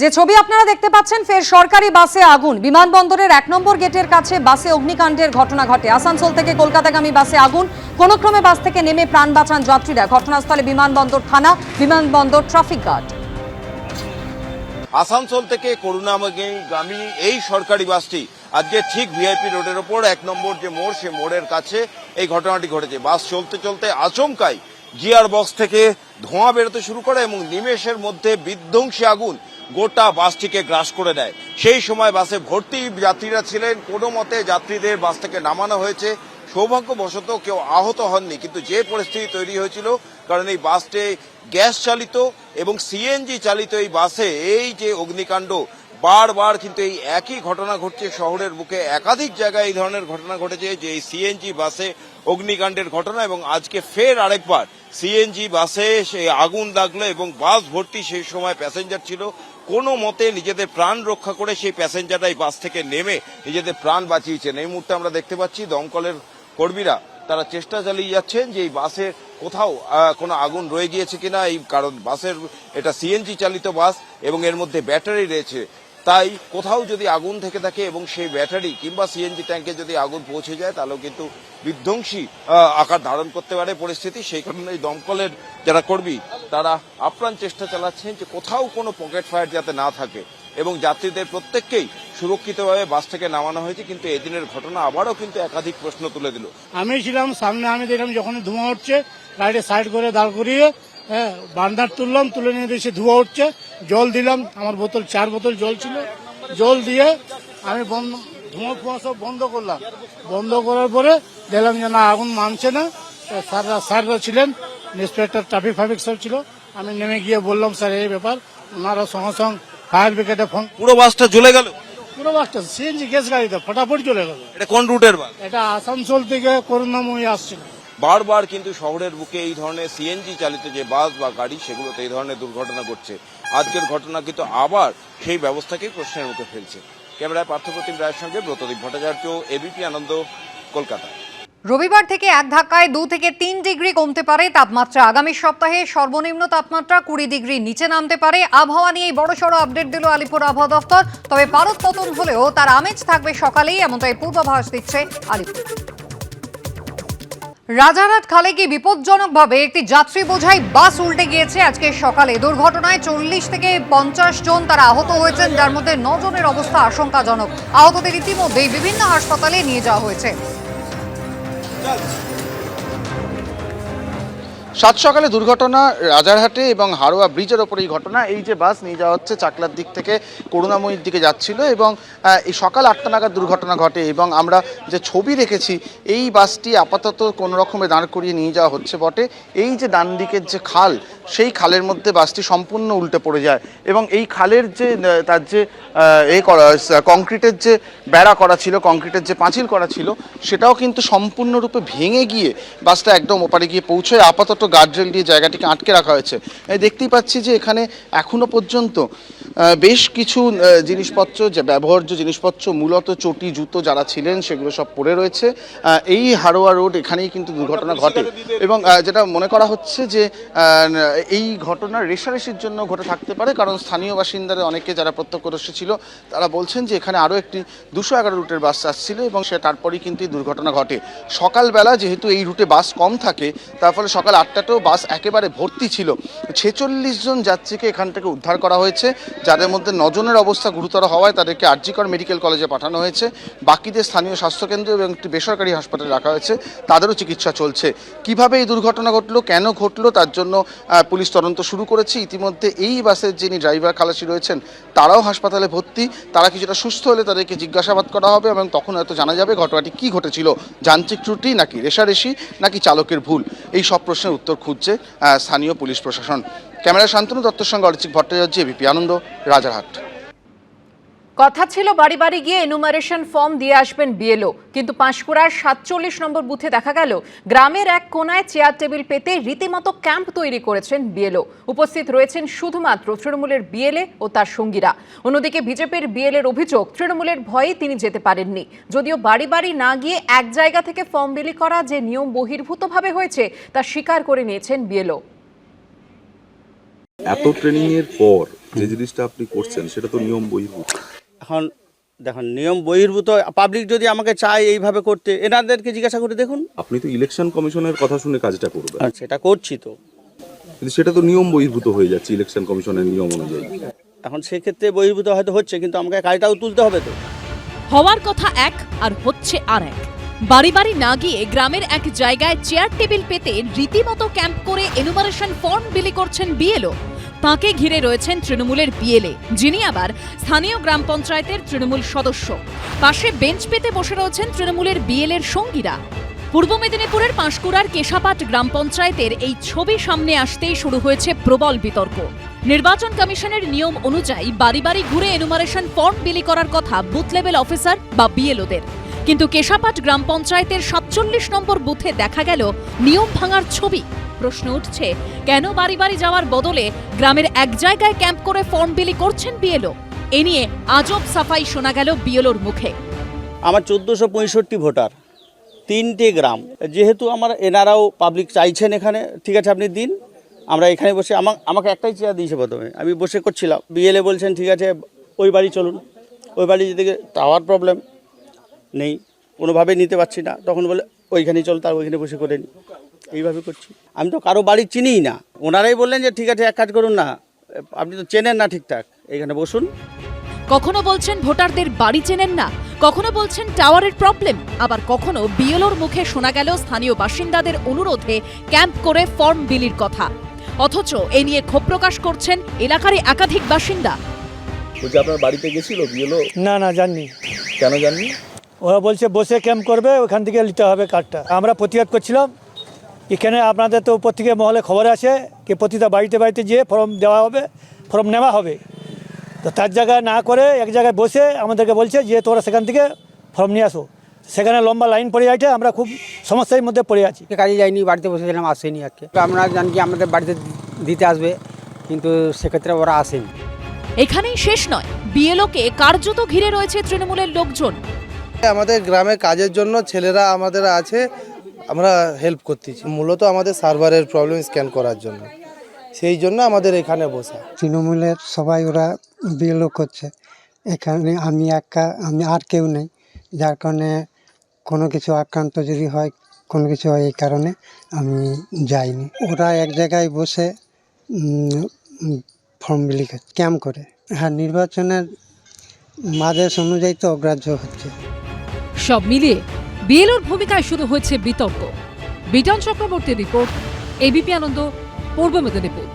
যে ছবি আপনারা দেখতে পাচ্ছেন, ফের সরকারি বাসে আগুন। বিমানবন্দরের এক নম্বর গেটের কাছে বাসে অগ্নিকাণ্ডের ঘটনা ঘটে। আসানসোল থেকে কলকাতাগামী বাসে আগুন। কোনো ক্রমে বাস থেকে নেমে প্রাণ বাঁচান যাত্রীরা। ঘটনাস্থলে বিমানবন্দর থানা, বিমানবন্দর ট্রাফিক গার্ড। আসানসোল থেকে করুণাময়ী এই সরকারি বাসটি আজকে ঠিক ভিআইপি রোডের ওপর, এক নম্বর যে মোড়, সে মোড়ের কাছে এই ঘটনাটি ঘটেছে। বাস চলতে চলতে আচমকাই গিয়ার বক্স থেকে ধোঁয়া বেরোতে শুরু করে এবং নিমেষের মধ্যে বিধ্বংসী আগুন গোটা বাসটিকে গ্রাস করে দেয়। সেই সময় বাসে ভর্তি যাত্রীরা ছিলেন। কোনো মতে যাত্রীদের বাস থেকে নামানো হয়েছে। সৌভাগ্যবশত কেউ আহত হননি, কিন্তু যে পরিস্থিতি তৈরি হয়েছিল, কারণ এই বাসটি গ্যাস চালিত এবং সিএনজি চালিত এই বাসে এই যে অগ্নিকাণ্ড, বারবার কিন্তু এই একই ঘটনা ঘটছে শহরের বুকে। একাধিক জায়গায় এই ধরনের ঘটনা ঘটেছে যে এই সিএনজি বাসে অগ্নিকাণ্ডের ঘটনা এবং আজকে ফের আরেকবার সিএনজি বাসে সে আগুন লাগল এবং বাস ভর্তি সেই সময় প্যাসেঞ্জার ছিল। কোনো মতে নিজেদের প্রাণ রক্ষা করে সেই প্যাসেঞ্জাররা এই বাস থেকে নেমে নিজেদের প্রাণ বাঁচিয়েছেন। এই মুহূর্তে আমরা দেখতে পাচ্ছি দমকলের কর্মীরা তারা চেষ্টা চালিয়ে যাচ্ছেন যে এই বাসে কোথাও কোনো আগুন রয়ে গিয়েছে কিনা, এই কারণ বাসের, এটা সিএনজি চালিত বাস এবং এর মধ্যে ব্যাটারি রয়েছে। তাই কোথাও যদি আগুন থেকে থাকে এবং সেই ব্যাটারি কিংবা সিএনজি ট্যাঙ্কে যদি আগুন পৌঁছে যায়, তাহলেও কিন্তু বিধ্বংসী আকার ধারণ করতে পারে পরিস্থিতি। সেই কারণে এই দমকলের যারা কর্মী, তারা আপ্রাণ চেষ্টা চালাচ্ছেন যে কোথাও কোনো পকেট ফায়ার যাতে না থাকে এবং যাত্রীদের প্রত্যেককেই সুরক্ষিতভাবে বাস থেকে নামানো হয়েছে। কিন্তু এদিনের ঘটনা আবারও কিন্তু একাধিক প্রশ্ন তুলে দিল। আমি ছিলাম, সামনে আমি দেখলাম যখন ধোঁয়া উঠছে গাড়ি সাইড করে দাঁড় করিয়ে হ্যাঁ বান্দার তুললাম, তুলে নিয়ে দেখছি ধোঁয়া উঠছে। জল দিলাম আমার বোতল চার বোতল জল ছিল। জল দিয়ে আমি বন্ধ ধোঁয়া ফোঁয়া সব বন্ধ করলাম। বন্ধ করার পরে দেখলাম যে না আগুন মানছে না। স্যাররা স্যাররা ছিলেন ইন্সপেক্টর ট্রাফিক ফাফিক সব ছিল। আমি নেমে গিয়ে বললাম স্যার এই ব্যাপার। ওনারা সঙ্গে সঙ্গে ফায়ার ব্রিগেডে ফোন পুরো বাসটা জ্বলে গেল? পুরো বাসটা সিএনজি গ্যাস গাড়িতে ফটাফট চলে গেল। এটা কোন রুটের বাস? এটা আসানসোল থেকে করুণাময়ী আসছিল। বারবার কিন্তু শহরের বুকে এই ধরনের সিএনজি চালিত যে বাস বা গাড়ি, সেগুলোতে এই ধরনের দুর্ঘটনা ঘটছে। আজকের ঘটনা কিন্তু আবার সেই ব্যবস্থাকেই প্রশ্নের মুখে ফেলছে। ক্যামেরায় পার্থপ্রতিম রায়ের সঙ্গে ব্রতদীপ ভট্টাচার্য এবিপি আনন্দ, কলকাতা। রবিবার থেকে এক ধাক্কায় দু থেকে তিন ডিগ্রি কমতে পারে তাপমাত্রা। আগামী সপ্তাহে সর্বনিম্ন তাপমাত্রা কুড়ি ডিগ্রি নিচে নামতে পারে। আবহাওয়া নিয়ে বড়সড় আপডেট দিল আলিপুর আবহাওয়া দফতর। তবে পারদ পতন হলেও তার আমেজ থাকবে সকালেই, এমনটাই পূর্বাভাস দিচ্ছে আলিপুর। রাজারহাট খালে গিয়ে বিপজ্জনকভাবে একটি যাত্রী বোঝাই বাস উল্টে গিয়েছে। আজকে সকালে দুর্ঘটনায় চল্লিশ থেকে পঞ্চাশ জন তারা আহত হয়েছেন, যার মধ্যে জনের অবস্থা আশঙ্কাজনক। আহতদের ইতিমধ্যেই বিভিন্ন হাসপাতালে নিয়ে যাওয়া হয়েছে। সাত সকালে দুর্ঘটনা, রাজারহাটে এবং হারোয়া ব্রিজের ওপর এই ঘটনা। এই যে বাস নিয়ে যাওয়া হচ্ছে চাকলার দিক থেকে করুণাময়ীর দিকে যাচ্ছিল এবং এই সকাল আটটা নাগাদ দুর্ঘটনা ঘটে এবং আমরা যে ছবি রেখেছি এই বাসটি আপাতত কোনো রকমে দাঁড় করিয়ে নিয়ে যাওয়া হচ্ছে বটে। এই যে ডান দিকের যে খাল সেই খালের মধ্যে বাসটি সম্পূর্ণ উল্টে পড়ে যায় এবং এই খালের যে তার যে এ করা কংক্রিটের যে বেড়া করা ছিল, কংক্রিটের যে পাঁচিল করা ছিল, সেটাও কিন্তু সম্পূর্ণরূপে ভেঙে গিয়ে বাসটা একদম ওপারে গিয়ে পৌঁছয় আপাতত গার্ডরেল দিয়ে জায়গাটিকে আটকে রাখা হয়েছে। দেখতেই পাচ্ছি যে এখানে এখনও পর্যন্ত বেশ কিছু জিনিসপত্র, যে ব্যবহার্য জিনিসপত্র, মূলত চটি, জুতো যারা ছিলেন, সেগুলো সব পড়ে রয়েছে। এই হারোয়া রোড এখানেই কিন্তু দুর্ঘটনা ঘটে। এবং যেটা মনে করা হচ্ছে যে এই ঘটনা রেশারেশির জন্য ঘটে থাকতে পারে, কারণ স্থানীয় বাসিন্দারা অনেকে যারা প্রত্যক্ষদর্শী ছিল, তারা বলছেন যে এখানে আরও একটি দুশো এগারো রুটের বাস আসছিল এবং সে তারপরেই কিন্তু এই দুর্ঘটনা ঘটে। সকালবেলা যেহেতু এই রুটে বাস কম থাকে, তার ফলে সকাল আটটাতেও বাস একেবারে ভর্তি ছিল। ছেচল্লিশ জন যাত্রীকে এখান থেকে উদ্ধার করা হয়েছে। যাদের মধ্যে নজনের অবস্থা গুরুতর হওয়ায় তাদেরকে আরজিকর মেডিকেল কলেজে পাঠানো হয়েছে। বাকিদের স্থানীয় স্বাস্থ্যকেন্দ্র এবং একটি বেসরকারি হাসপাতালে রাখা হয়েছে। তাদেরও চিকিৎসা চলছে। কীভাবে এই দুর্ঘটনা ঘটলো, কেন ঘটলো, তার জন্য পুলিশ তদন্ত শুরু করেছে। ইতিমধ্যে এই বাসের যিনি ড্রাইভার খালাসি রয়েছেন তারাও হাসপাতালে ভর্তি, তারা কিছুটা সুস্থ হলে তাদেরকে জিজ্ঞাসাবাদ করা হবে এবং তখন হয়তো জানা যাবে ঘটনাটি কি ঘটেছিল। যান্ত্রিক ত্রুটি নাকি রেশারেশি নাকি চালকের ভুল? এই সব প্রশ্নের উত্তর খুঁজছে স্থানীয় পুলিশ প্রশাসন। ক্যামেরা শান্তনু দত্তর সঙ্গে অরিচিক ভট্টাচার্য এবিপি আনন্দ, রাজারহাট। কথা ছিল বাড়ি বাড়ি গিয়ে এনুমারেশন ফর্ম দিয়ে আসবেন বিএলও কিন্তু পাঁশকুড়ার সাতচল্লিশ নম্বর বুথে দেখা গেল, গ্রামের এক কোনায় চেয়ার টেবিল পেতে রীতিমতো ক্যাম্প তৈরি করেছেন বিএলও উপস্থিত রয়েছেন শুধুমাত্র তৃণমূলের বিএলএ ও তার সঙ্গীরা। অন্যদিকে বিজেপির বিএলএর অভিযোগ, তৃণমূলের ভয়ে তিনি যেতে পারেননি। যদিও বাড়ি বাড়ি না গিয়ে এক জায়গা থেকে ফর্ম বিলি করা যে নিয়ম বহির্ভূতভাবে হয়েছে, তা স্বীকার করে নিয়েছেন বিএলও এত ট্রেনিং এর পর যে জিনিসটা আপনি করছেন, সেটা তো নিয়ম বহির্ভূত। এখন দেখুন নিয়ম বহির্ভূত পাবলিক যদি আমাকে চায় এইভাবে করতে এনাদেরকে জিজ্ঞাসা করে দেখুন। আপনি তো ইলেকশন কমিশনের কথা শুনে কাজটা করবেন। আর সেটা করছি তো। কিন্তু সেটা তো নিয়ম বহির্ভূত হয়ে যাচ্ছে ইলেকশন কমিশনের নিয়ম অনুযায়ী। এখন সেক্ষেত্রে বহির্ভূত হয়তো হচ্ছে কিন্তু আমাকে কাজটাও তুলতে হবে তো। হওয়ার কথা এক আর হচ্ছে আর এক। বাড়ি বাড়ি না গিয়ে গ্রামের এক জায়গায় চেয়ার টেবিল পেতে রীতিমতো ক্যাম্প করে এনুমারেশন ফর্ম বিলি করছেন বিএলও তাকে ঘিরে রয়েছেন তৃণমূলের বিএলএ, যিনি আবার স্থানীয় গ্রাম পঞ্চায়েতের তৃণমূল সদস্য। পাশে বেঞ্চ পেতে বসে রয়েছেন তৃণমূলের বিএলএর সঙ্গীরা। পূর্ব মেদিনীপুরের পাঁশকুড়ার কেশাপাট গ্রাম পঞ্চায়েতের এই ছবি সামনে আসতেই শুরু হয়েছে প্রবল বিতর্ক। নির্বাচন কমিশনের নিয়ম অনুযায়ী বাড়ি বাড়ি ঘুরে এনুমারেশন ফর্ম বিলি করার কথা বুথ লেভেল অফিসার বা বিএলওদের। কিন্তু কেশাপাট গ্রাম পঞ্চায়েতের সাতচল্লিশ নম্বর বুথে দেখা গেল নিয়ম ভাঙার ছবি। প্রশ্ন উঠছে, কেন বাড়ি বাড়ি যাওয়ার বদলে গ্রামের এক জায়গায় ক্যাম্প করে ফর্ম বিলি করছেন বিএলও? এ নিয়ে আজব সাফাই শোনা গেল বিএলওর মুখে। আমার চোদ্দোশো পঁয়ষট্টি ভোটার, তিনটে গ্রাম। যেহেতু আমার এনারাও পাবলিক চাইছেন এখানে, ঠিক আছে, আপনি দিন, আমরা এখানে বসে আমাকে একটাই চেয়ার দিয়েছে প্রথমে। আমি বসে করছিলাম। বিএলএ বলছেন, ঠিক আছে, ওই বাড়ি চলুন। ওই বাড়ি যেতে টাওয়ার প্রবলেম নেই কোনোভাবে নিতে পারছি না। তখন বলে, ওইখানেই চল, তার ওইখানে বসে করে নিই এইভাবে করছি। আমি তো কারও বাড়ি চিনিই না। ওনারাই বললেন যে ঠিক আছে এক কাজ করুন না। আপনি তো চেনেন না ঠিকঠাক। এখানে বসুন। কখনো বলছেন ভোটারদের বাড়ি চেনেন না। কখনো বলছেন টাওয়ারের প্রবলেম। আবার কখনো বিএলওর মুখে শোনা গেল স্থানীয় বাসিন্দাদের অনুরোধে ক্যাম্প করে ফর্ম বিলির কথা। অথচ এ নিয়ে ক্ষোভ প্রকাশ করছেন এলাকারই একাধিক বাসিন্দা। বলছি আপনার বাড়িতে গেছিল বিএলও? না না জাননি। কেন জাননি? ওরা বলছে বসে ক্যাম্প করবে ওখান থেকে নিতে হবে কার্ডটা। আমরা প্রতিবাদ করছিলাম এখানে আপনাদের তো উপর থেকে মহলে খবর আছে কি প্রতিটা বাড়িতে বাড়িতে যেয়ে ফর্ম দেওয়া হবে ফর্ম নেওয়া হবে। তো তার জায়গায় না করে এক জায়গায় বসে আমাদেরকে বলছে যে তোরা সেখান থেকে ফর্ম নিয়ে আসো। সেখানে লম্বা লাইন পড়ে যাচ্ছে আমরা খুব সমস্যার মধ্যে পড়ে আছি। কাজে যাইনি বাড়িতে বসেছিলাম আসেনি আজকে আমরা জানি কি আমাদের বাড়িতে দিতে আসবে কিন্তু সেক্ষেত্রে ওরা আসেনি। এখানেই শেষ নয় বিএলওকে কার্যত ঘিরে রয়েছে তৃণমূলের লোকজন। আমাদের গ্রামে কাজের জন্য ছেলেরা আমাদের আছে আমরা হেল্প করতেছি। মূলত আমাদের সার্ভারের প্রবলেম স্ক্যান করার জন্য। সেই জন্য আমাদের এখানে বসা। তৃণমূলের সবাই ওরা বিএলও করছে। এখানে আমি একা আমি আর কেউ নেই। যার কারণে কোনো কিছু আক্রান্ত যদি হয় কোনো কিছু হয় এই কারণে আমি যাইনি। ওরা এক জায়গায় বসে ফর্ম বিলি ক্যাম্প করে। হ্যাঁ নির্বাচনের মাদেশ অনুযায়ী তো অগ্রাহ্য হচ্ছে। সব মিলিয়ে বিএলওর ভূমিকায় শুরু হয়েছে বিতর্ক। বিটন চক্রবর্তীর রিপোর্ট এবিপি আনন্দ পূর্ব মেদিনীপুর।